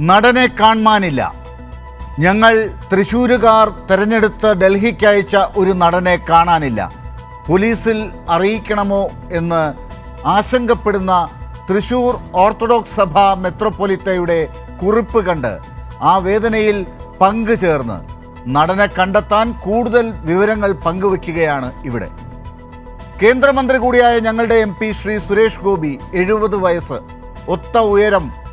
നടനെ കാണാനില്ല ഞങ്ങൾ തൃശ്ശൂരുകാർ തെരഞ്ഞെടുത്ത് ഡൽഹിക്ക് അയച്ച ഒരു നടനെ കാണാനില്ല. പോലീസിൽ അറിയിക്കണമോ എന്ന് ആശങ്കപ്പെടുന്ന തൃശൂർ ഓർത്തഡോക്സ് സഭ മെത്രോപൊലിത്തയുടെ കുറിപ്പ് കണ്ട് ആ വേദനയിൽ പങ്കുചേർന്ന് നടനെ കണ്ടെത്താൻ കൂടുതൽ വിവരങ്ങൾ പങ്കുവയ്ക്കുകയാണ് ഇവിടെ. കേന്ദ്രമന്ത്രി കൂടിയായ ഞങ്ങളുടെ എം ശ്രീ സുരേഷ് ഗോപി എഴുപത് വയസ്സ്. ഒത്ത ഉയരം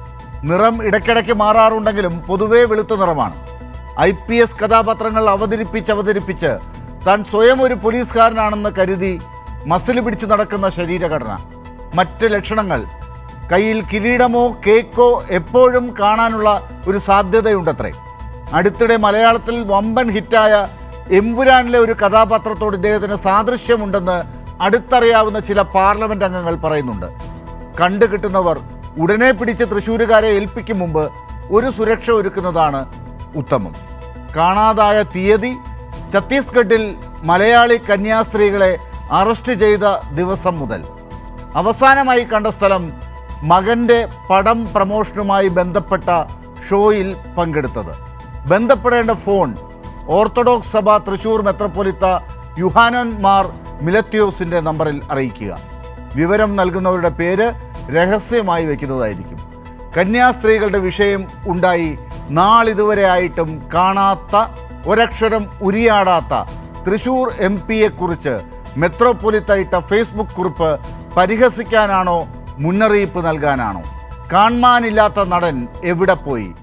നിറം ഇടയ്ക്കിടയ്ക്ക് മാറാറുണ്ടെങ്കിലും പൊതുവേ വെളുത്ത നിറമാണ്. ഐ പി എസ് കഥാപാത്രങ്ങൾ അവതരിപ്പിച്ച് അവതരിപ്പിച്ച് താൻ സ്വയം ഒരു പോലീസുകാരനാണെന്ന് കരുതി മസിൽ പിടിച്ചു നടക്കുന്ന ശരീരഘടന. മറ്റ് ലക്ഷണങ്ങൾ കയ്യിൽ കിരീടമോ കേക്കോ എപ്പോഴും കാണാനുള്ള ഒരു സാധ്യതയുണ്ടത്രേ. അടുത്തിടെ മലയാളത്തിൽ വമ്പൻ ഹിറ്റായ എമ്പുരാനിലെ ഒരു കഥാപാത്രത്തോട് ഇദ്ദേഹത്തിന് സാദൃശ്യമുണ്ടെന്ന് അടുത്തറിയാവുന്ന ചില പാർലമെന്റ് അംഗങ്ങൾ പറയുന്നുണ്ട്. കണ്ടു കിട്ടുന്നവർ ഉടനെ പിടിച്ച് തൃശ്ശൂരുകാരെ ഏൽപ്പിക്കും മുമ്പ് ഒരു സുരക്ഷ ഒരുക്കുന്നതാണ് ഉത്തമം. കാണാതായ തീയതി ഛത്തീസ്ഗഡിൽ മലയാളി കന്യാസ്ത്രീകളെ അറസ്റ്റ് ചെയ്ത ദിവസം മുതൽ. അവസാനമായി കണ്ട സ്ഥലം മകന്റെ പടം പ്രമോഷനുമായി ബന്ധപ്പെട്ട ഷോയിൽ പങ്കെടുത്തത്. ബന്ധപ്പെടേണ്ട ഫോൺ ഓർത്തഡോക്സ് സഭ തൃശൂർ മെത്രപ്പൊലിത്ത യുഹാനൻ മാർ മിലത്യോസിന്റെ നമ്പറിൽ അറിയിക്കുക. വിവരം നൽകുന്നവരുടെ പേര് രഹസ്യമായി വയ്ക്കുന്നതായിരിക്കും കന്യാസ്ത്രീകളുടെ വിഷയം ഉണ്ടായി നാളിതുവരെ ആയിട്ടും കാണാത്ത ഒരക്ഷരം ഉരിയാടാത്ത തൃശൂർ എം പിയെക്കുറിച്ച് മെത്രോപൊലിത്തയിട്ട ഫേസ്ബുക്ക് കുറിപ്പ് പരിഹസിക്കാനാണോ മുന്നറിയിപ്പ് നൽകാനാണോ? കാണാനില്ലാത്ത നടൻ എവിടെ പോയി?